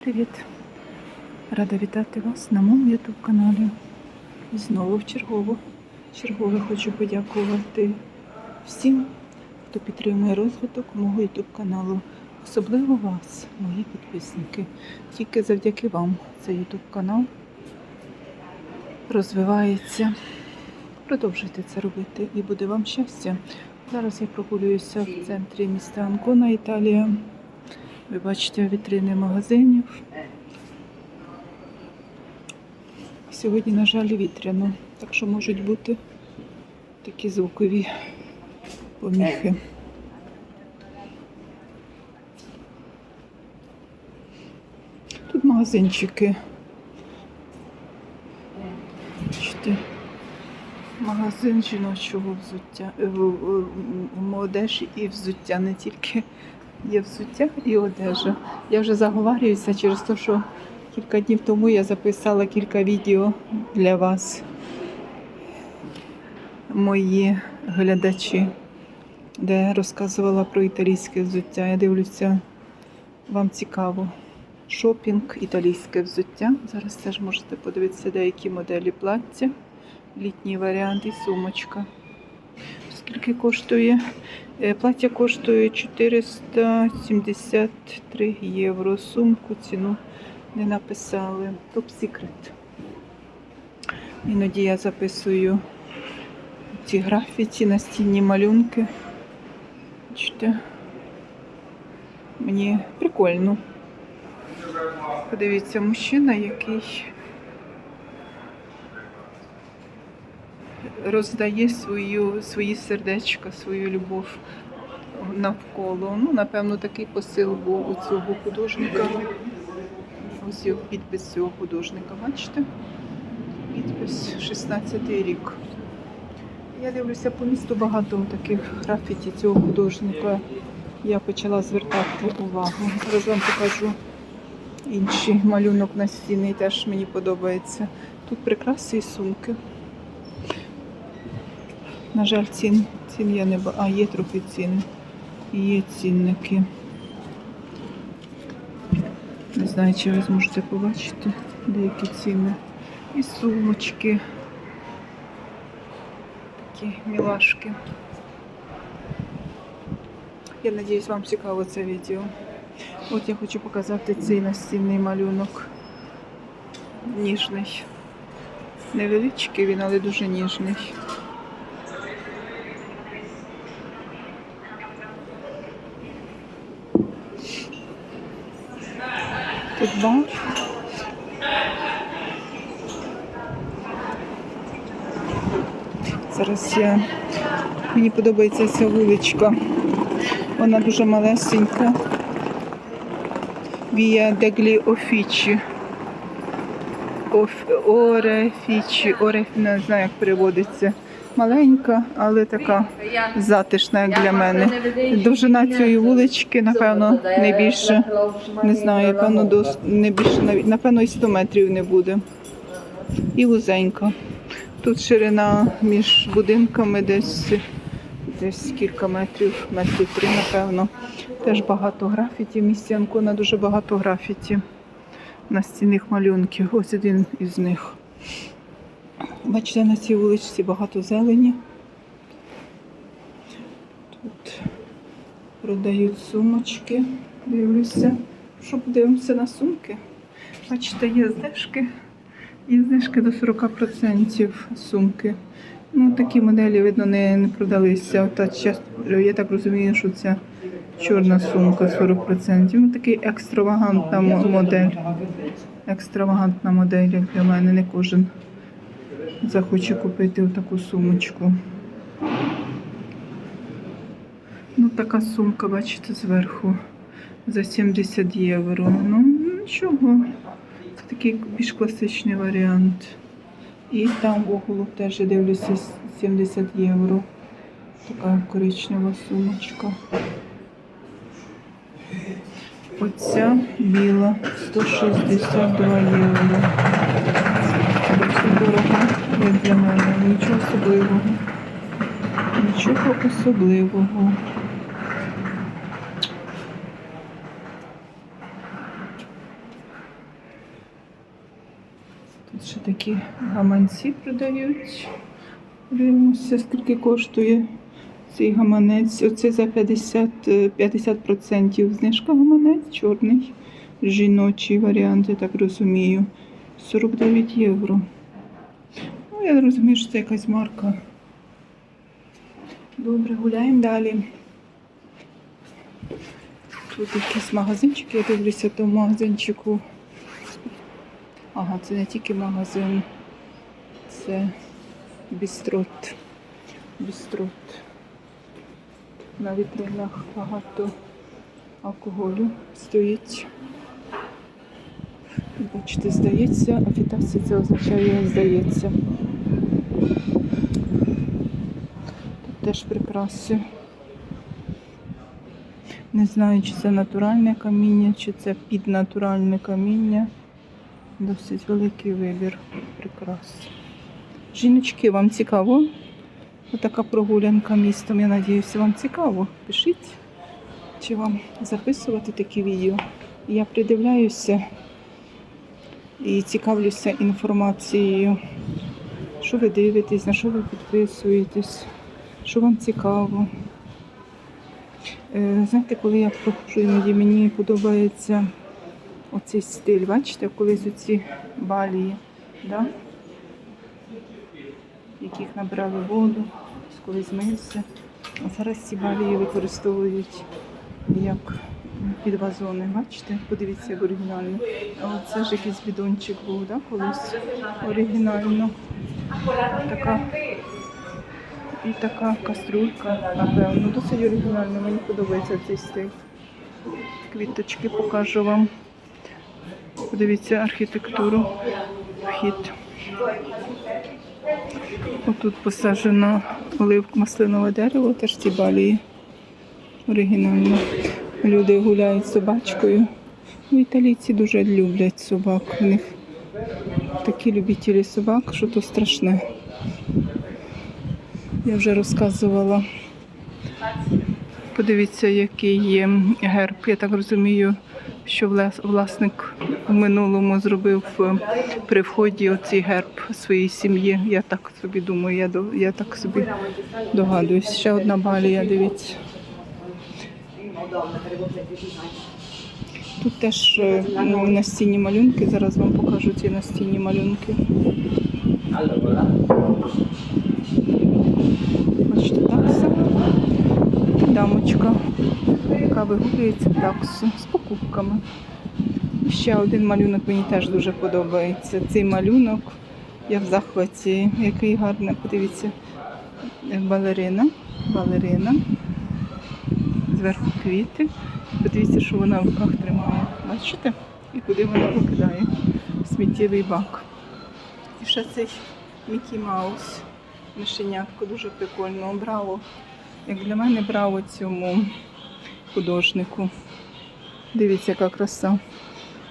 Привіт! Рада вітати вас на моєму YouTube каналі. І знову в чергову. Чергове хочу подякувати всім, хто підтримує розвиток мого YouTube каналу. Особливо вас, мої підписники. Тільки завдяки вам цей YouTube канал розвивається. Продовжуйте це робити і буде вам щастя. Зараз я прогулююся в центрі міста Анкона, Італія. Ви бачите вітрини магазинів. Сьогодні, на жаль, вітряно, так що можуть бути такі звукові поміхи. Тут магазинчики. Бачите, магазин жіночого взуття, е, в- в- в- одежі і взуття, не тільки є взуття і одежа. Я вже заговарююся через те, що кілька днів тому я записала кілька відео для вас, мої глядачі, де я розказувала про італійське взуття. Я дивлюся, вам цікаво. Шопінг, італійське взуття. Зараз теж можете подивитися деякі моделі плаття, літній варіант і сумочка. Скільки коштує? Е, Плаття коштує 473 євро. Сумку ціну не написали. Топ Secret. Іноді я записую ці графіті, настінні малюнки. Бачите? Мені прикольно. Подивіться, мужчина, який роздає свою, свої сердечка, свою любов навколо. Ну, напевно, такий посил був у цього художника. Ось його підпис цього художника. Бачите? Підпис 16-й рік. Я дивлюся по місту багато таких графіті цього художника. Я почала звертати увагу. Зараз вам покажу інший малюнок на стіни, теж мені подобається. Тут прикраси і сумки. На жаль, цін, цін я не бачу. А, є трохи ціни. Є цінники. Не знаю, чи ви зможете побачити деякі ціни. І сумочки. Такі мілашки. Я надіюсь, вам цікаво це відео. От я хочу показати цей настінний малюнок. Ніжний. Невеличкий він, але дуже ніжний. Тут бар. Зараз я мені подобається ця вуличка. Вона дуже малесенька. Вія Деглі Офічі. Оф... Орефічі. Ореф... Не знаю, як переводиться. Маленька, але така затишна, як для мене. Довжина цієї вулички, напевно, не більше. Не знаю, напевно, до не більше напевно, і 100 метрів не буде. І вузенька. Тут ширина між будинками десь, десь кілька метрів, метрів три, напевно. Теж багато графіті. В місті Анкона дуже багато графіті настінних малюнків. Ось один із них. Бачите, на цій вуличці багато зелені. Тут продають сумочки. Дивлюся. Що подивимося на сумки? Бачите, є знижки. Є знижки до 40% сумки. Ну, такі моделі, видно, не, не продалися. Та, час- я так розумію, що це чорна сумка 40%. Ну, такий екстравагантна модель. Екстравагантна модель, як для мене, не кожен захоче купити таку сумочку. Ну, така сумка, бачите, зверху за 70 євро. Ну, нічого. Це такий більш класичний варіант. І там в теж дивлюся 70 євро. Така коричнева сумочка. Оця біла 162 євро. Це дорого, як для мене. Нічого особливого. Нічого особливого. Ще такі гаманці продають. Дивимося, скільки коштує цей гаманець. Оце за 50, е, 50% знижка гаманець, чорний, жіночий варіант, я так розумію. 49 євро. Ну, я розумію, що це якась марка. Добре, гуляємо далі. Тут якийсь магазинчик, я дивлюся, то магазинчику. Ага, це не тільки магазин, це бістрот. Бістрот. На вітринах багато алкоголю стоїть. Бачите, здається, афітація це означає здається. Тут теж прикраси. Не знаю, чи це натуральне каміння, чи це піднатуральне каміння. Досить великий вибір прикрас. Жіночки, вам цікаво? Отака прогулянка містом. Я надіюся, вам цікаво. Пишіть, чи вам записувати такі відео. Я придивляюся і цікавлюся інформацією. Що ви дивитесь, на що ви підписуєтесь, що вам цікаво. Е, Знаєте, коли я проходжу іноді, мені подобається оцей стиль. Бачите, колись оці балії, да? яких набрали воду, коли змився. А зараз ці балії використовують як під вазони. Бачите? Подивіться, як оригінально. А оце ж якийсь бідончик був, да? колись оригінально. Така і така каструлька, напевно. Досить оригінально, мені подобається цей стиль. Квіточки покажу вам. Подивіться архітектуру, вхід. Отут посаджено оливк маслинове дерево, теж ці балії. Оригінально. Люди гуляють з собачкою. Ну, італійці дуже люблять собак. У них такі любителі собак, що то страшне. Я вже розказувала. Подивіться, який є герб. Я так розумію, що власник в минулому зробив е, при вході оцей герб своїй сім'ї. Я так собі думаю, я, до- я так собі догадуюсь. Ще одна балія, дивіться. Тут теж е, настінні малюнки. Зараз вам покажу ці настінні малюнки. Бачите, такса. Дамочка, яка вигулюється таксу покупками. Ще один малюнок мені теж дуже подобається. Цей малюнок я в захваті. Який гарний, подивіться, балерина. Балерина. Зверху квіти. Подивіться, що вона в руках тримає. Бачите? І куди вона викидає? Сміттєвий бак. І ще цей Мікі Маус. Мишенятко дуже прикольно. Браво. Як для мене браво цьому художнику. Дивіться, яка краса.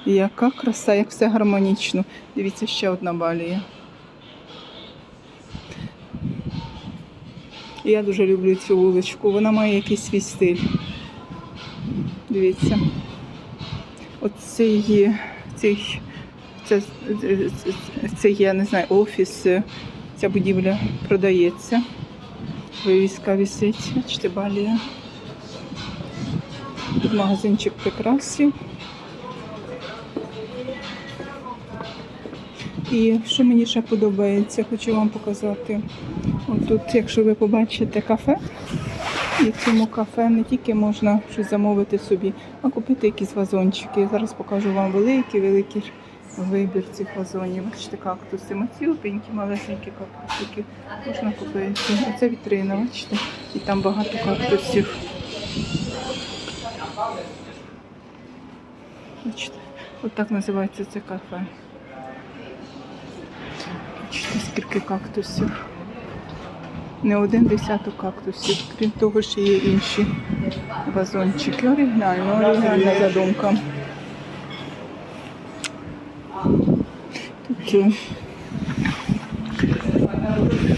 Яка краса, як все гармонічно. Дивіться, ще одна балія. Я дуже люблю цю вуличку. Вона має якийсь свій стиль. Дивіться. Оцей, цей, це, це, це є, не знаю, офіс. Ця будівля продається. Вивіска висить, бачите, балія. Тут магазинчик прикрасів. І що мені ще подобається, хочу вам показати. От тут, якщо ви побачите кафе, і в цьому кафе не тільки можна щось замовити собі, а купити якісь вазончики. Зараз покажу вам великий, великий вибір цих вазонів. Бачите, кактуси, маціопенькі, малесенькі кактусики можна купити. Оце вітрина, бачите, і там багато кактусів. От так називається це кафе. Бачите, скільки кактусів. Не один десяток кактусів. Крім того, ще є інші вазончики. Оригінально, оригінальна задумка. Тут, е,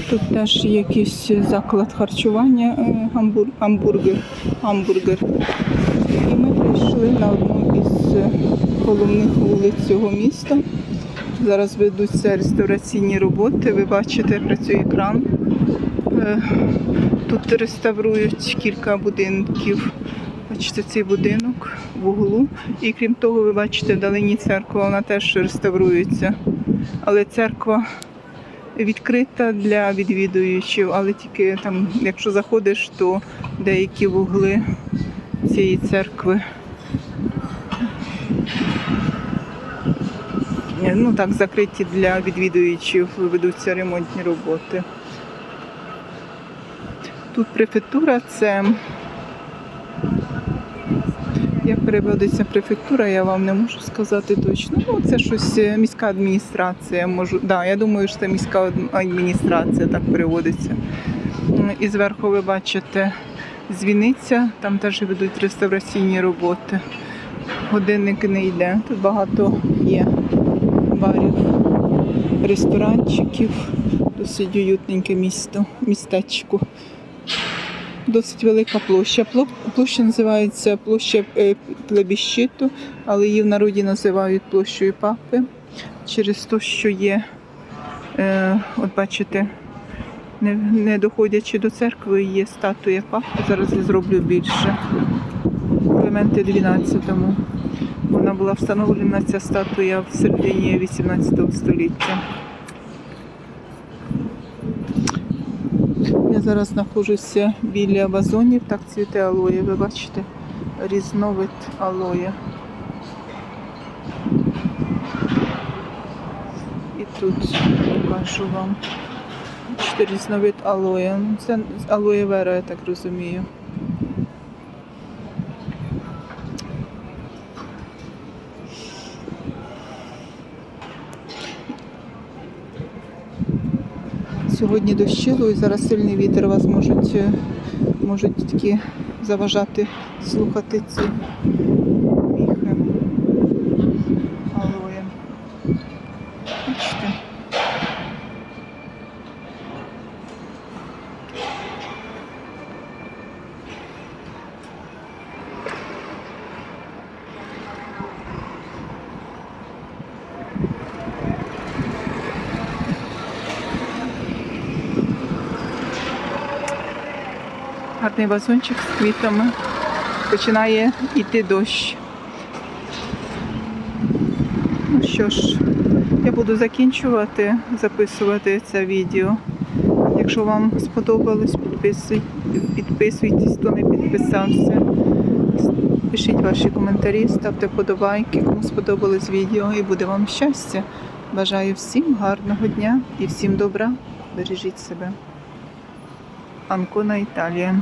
тут теж якийсь заклад харчування, е, гамбур, гамбургер, гамбургер. І прийшли на одну із е, головних вулиць цього міста. Зараз ведуться реставраційні роботи. Ви бачите, працює кран. Е, Тут реставрують кілька будинків. Бачите, цей будинок в углу. І крім того, ви бачите, вдалині церква, вона теж реставрується. Але церква відкрита для відвідуючих, але тільки там, якщо заходиш, то деякі вугли цієї церкви. Ну так, закриті для відвідуючих, ведуться ремонтні роботи. Тут префектура це. Як переводиться префектура, я вам не можу сказати точно. Ну, це щось е, міська адміністрація. Можу, да, я думаю, що це міська адміністрація так переводиться. І зверху ви бачите дзвіниця, там теж ведуть реставраційні роботи. Годинник не йде. Тут багато є ресторанчиків. Досить уютненьке місто, містечко. Досить велика площа. Площа називається площа е, плебіщиту, але її в народі називають площею папи через те, що є, е, от бачите, не, не доходячи до церкви, є статуя папи. Зараз я зроблю більше. Клементи 12-му. Вона була встановлена ця статуя в середині 18 століття. Я зараз знаходжуся біля вазонів, так цвіте алоє. Ви бачите різновид алоє. І тут покажу вам. Різновид алоє. Ну, Це алоє вера, я так розумію. Сьогодні дощило і зараз сильний вітер вас можуть, е, можуть такі заважати слухати ці міхи алоє. Бачите? Гарний вазончик з квітами. Починає йти дощ. Ну що ж, я буду закінчувати записувати це відео. Якщо вам сподобалось, підписуй- підписуйтесь, хто не підписався. Пишіть ваші коментарі, ставте вподобайки, кому сподобалось відео і буде вам щастя. Бажаю всім гарного дня і всім добра. Бережіть себе. Анкона Італія.